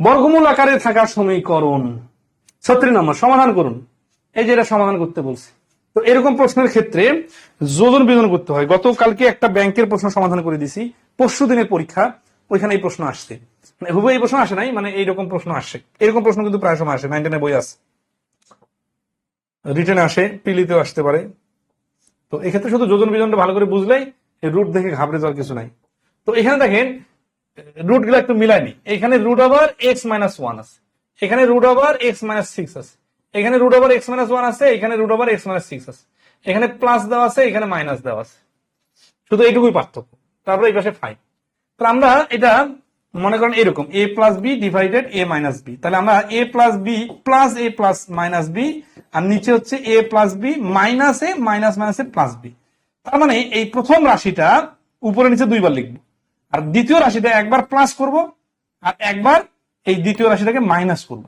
বর্গমূল আকারে থাকা সমীকরণ ছত্রিশ নম্বর, সমাধান করুন। এই যে এটা সমাধান করতে বলছে। তো এরকম প্রশ্নের ক্ষেত্রে যোজন বিজন করতে হয়। গতকালকে একটা ব্যাংকের প্রশ্ন সমাধান করে দিছি। পরশু দিনের পরীক্ষা, ওইখানে এই প্রশ্ন আসছে। মানে হুবহু এই প্রশ্ন আসে নাই মানে এইরকম প্রশ্ন আসে এরকম প্রশ্ন কিন্তু প্রায় সময় আসে নাইনটেনের বই আছে। রিটেন আসে, পিলিতেও আসতে পারে। তো এক্ষেত্রে শুধু যোজন বিজনটা ভালো করে বুঝলেই রুট দেখে ঘাবড়ে যাওয়ার কিছু নাই। তো এখানে দেখেন রুটগুলো একটু মিলায়নি। এখানে root over X minus one আছে। এখানে root over X minus six আছে। এখানে root over X minus one আছে, এখানে root over X minus six আছে। এখানে প্লাস দেওয়া আছে, এখানে মাইনাস দেওয়া আছে। শুধু এইটুকুই পার্থক্য। তারপরে এই পাশে ফাইভ তো আমরা এটা মনে করেন এরকম A plus B divided A minus B তাহলে আমরা A plus B plus A plus minus B আর নিচে হচ্ছে A plus B minus A minus minus A plus B তার মানে এই প্রথম রাশিটা উপরে নিচে দুইবার লিখব। আর দ্বিতীয় রাশিটা একবার প্লাস করব আর একবার এই দ্বিতীয় রাশিটাকে মাইনাস করব।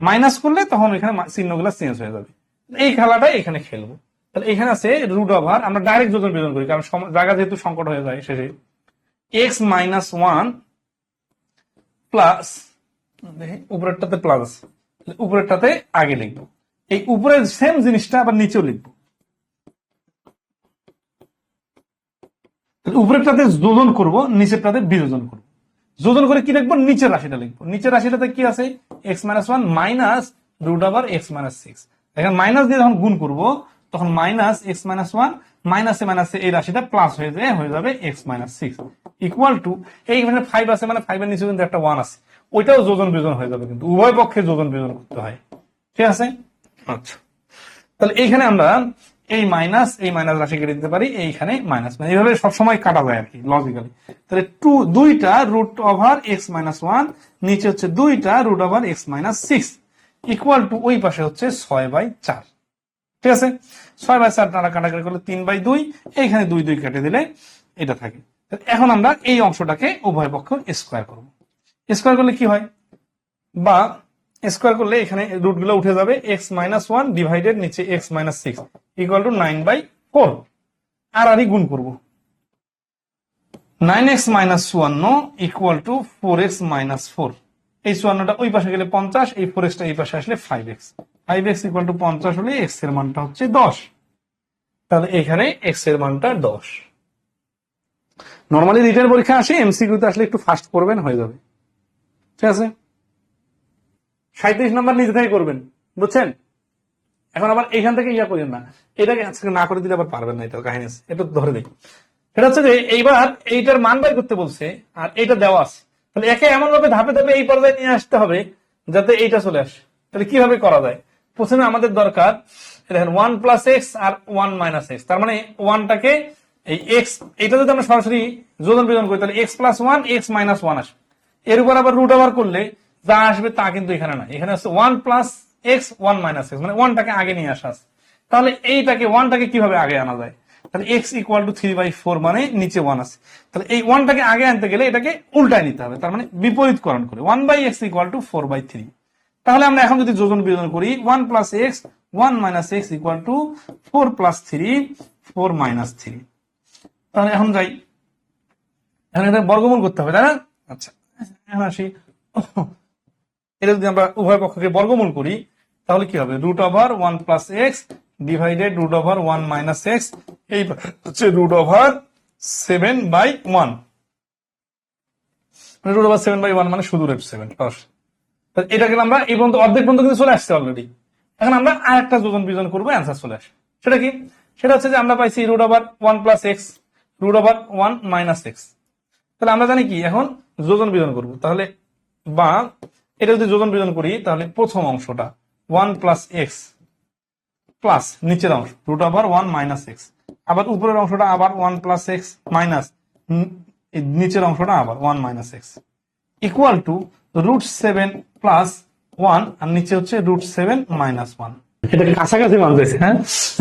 মাইনাস করলে তখন এখানে চিহ্নগুলো চেঞ্জ হয়ে যাবে। এই খেলাটা এখানে খেলব। তাহলে এখানে আছে রুট ওভার আমরা ডাইরেক্ট যোজন বিজন করি, কারণ জায়গা যেহেতু সংকট হয়ে যায় শেষে। এক্স মাইনাস ওয়ান প্লাস উপরেরটাতে প্লাস আছে উপরেরটাতে আগে লিখব। এই উপরের সেম জিনিসটা আবার নিচেও লিখব। উপরেরটাতে যোজন করব নিচেরটাতে বিযোজন করব। যোজন করে কি লিখব নিচের রাশিটা লিখব। নিচের রাশিটাতে কি আছে? X minus one minus root over X minus six এখন মাইনাস দিয়ে যখন গুণ করব তখন মাইনাস এক্স মাইনাস ওয়ান মাইনাসে মাইনাসে এই রাশিটা প্লাস হয়ে যায় হয়ে যাবে X minus six equal to এইখানে ফাইভ আছে মানে ফাইভের নিচে কিন্তু একটা ওয়ান আছে। ওইটাও যোজন বিয়োজন হয়ে যাবে কিন্তু উভয় পক্ষে যোজন বিয়োজন করতে হয়। ঠিক আছে? আচ্ছা। তাহলে এইখানে আমরা এই মাইনাস এই মাইনাস রাশি কেটে দিতে পারি, এইখানে মাইনাস মানে এইভাবে সবসময় কাটা যায় আর কি লজিক্যালি তাহলে টু দুইটা root over X minus one নিচে হচ্ছে দুইটা root over X minus six equal to ওই পাশে হচ্ছে ছয় বাই চার। ঠিক আছে? ছয় বাই চার টানা কাটাকাটি করলে তিন বাই দুই, এইখানে দুই দুই কেটে দিলে এটা থাকে। এখন আমরা এই অংশটাকে উভয় পক্ষ স্কোয়ার করব। স্কোয়ার করলে কি হয়? বা স্কোয়ার করলে এখানে রুটগুলো উঠে যাবে এক্স মাইনাস ওয়ান ডিভাইডেড নিচে X minus six equal to nine by four আর আরই গুণ করব। নাইন এক্স মাইনাস চুয়ান্ন equal to four X minus four এই চুয়ান্নটা ওই পাশে গেলে পঞ্চাশ, এই ফোর এক্সটা এই পাশে আসলে five X five X equal to পঞ্চাশ হলে এক্সের মানটা হচ্ছে দশ। তাহলে এখানে এক্সের মানটা দশ। নর্মালি রিটেন পরীক্ষা আসে এমসিকিউতে আসলে একটু ফাস্ট করবেন, হয়ে যাবে। ঠিক আছে? সাঁত্রিশ নাম্বার নিজে থেকে করবেন, বুঝছেন? এখন আবার এখান থেকে ইয়া করেন না। এটাকে আজকে না করে দিলে আবার পারবেন না এটা কাহিনী আছে। এটা ধরে দিই সেটা হচ্ছে যে এইবার এইটার মান বাই করতে বলছে আর এইটা দেওয়া আছে। তাহলে একে এমন ভাবে ধাপে ধাপে এই পর্যায়ে নিয়ে আসতে হবে যাতে এইটা চলে আসে। তাহলে কীভাবে করা যায়? প্রথমে আমাদের দরকার দেখেন ওয়ান প্লাস এক্স আর ওয়ান মাইনাস এক্স তার মানে ওয়ানটাকে এই এক্স এটা যদি আমরা সরাসরি যোজন বিজন করি, তাহলে X plus one X minus one আসবে। এর উপর আবার রুট আবার করলে যা আসবে তা কিন্তু এখানে না এখানে হচ্ছে one plus X one minus X মানে ওয়ানটাকে আগে নিয়ে আসা আছে। তাহলে এইটাকে ওয়ানটাকে কীভাবে আগে আনা যায়? তাহলে X equal to three by four মানে নিচে ওয়ান আছে। তাহলে এই ওয়ানটাকে আগে আনতে গেলে এটাকে উল্টায় নিতে হবে, তার মানে বিপরীতকরণ করে। One by X equal to four by three তাহলে আমরা এখন যদি যোজন বিয়োজন করি one plus X one minus X equal to four plus three four minus three তাহলে এখন যাই। এখন এটা বর্গমূল করতে হবে, তাই না? আচ্ছা এখন আসি। এটা যদি আমরা উভয় পক্ষকে বর্গমূল করি, তাহলে কি হবে? Root over one plus X divided root over one minus X এই হচ্ছে root over seven by one root over seven by one মানে শুধু সেভেন এটাকে আমরা এই পর্যন্ত, অর্ধেক পর্যন্ত কিন্তু চলে আসছে অলরেডি এখন আমরা আর একটা যোজন বিজন করব অ্যান্সার চলে আসে। সেটা কি? সেটা হচ্ছে যে আমরা পাইছি root over one plus X root over one minus X তাহলে আমরা জানি কি? এখন যোজন বিজন করব। তাহলে বা এটা যদি যোজন বিজন করি, তাহলে প্রথম অংশটা ওয়ান প্লাস এক্স প্লাস নিচের অংশ root over one minus X আবার উপরের অংশটা আবার ওয়ান প্লাস এক্স মাইনাস নিচের অংশটা আবার one minus X equal to root seven plus one আর নিচে হচ্ছে রুট সেভেন মাইনাস ওয়ান এটাকে কাছাকাছি মানতেছে হ্যাঁ?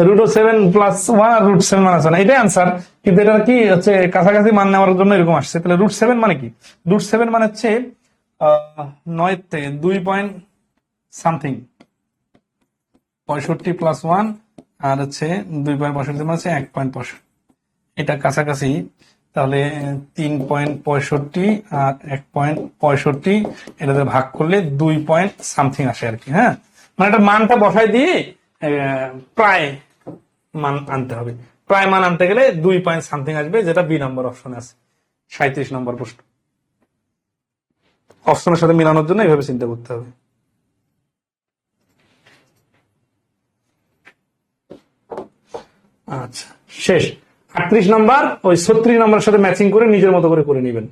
রুট সেভেন প্লাস ওয়ান আর রুট সেভেন মাইনাস ওয়ান এটাই আনসার কিন্তু এটা কি হচ্ছে কাছাকাছি মান নেওয়ার জন্য এরকম আসছে। তাহলে রুট সেভেন মানে কি? রুট সেভেন মানে হচ্ছে নয় থেকে দুই পয়েন্ট সামথিং পঁয়ষট্টি প্লাস ওয়ান আর হচ্ছে দুই পয়েন্ট পঁয়ষট্টি মানে হচ্ছে এক পয়েন্ট পঁয়ষট্টি। এটা কাছাকাছি, তাহলে তিন পয়েন্ট পঁয়ষট্টি আর এক পয়েন্ট পঁয়ষট্টি, এটাতে ভাগ করলে দুই পয়েন্ট সামথিং আসে আর কি হ্যাঁ? মানে এটা মানটা বসায় দিয়ে প্রায় মান আনতে হবে। প্রায় মান আনতে গেলে দুই পয়েন্ট সামথিং আসবে, যেটা বি নম্বর অপশনে আছে সাঁত্রিশ নম্বর প্রশ্ন। অপশনের সাথে মিলানোর জন্য এইভাবে চিন্তা করতে হবে। আচ্ছা শেষ। আটত্রিশ নাম্বার, ওই ছত্রিশ নাম্বারের সাথে ম্যাচিং করে নিজের মতো করে করে নেবেন।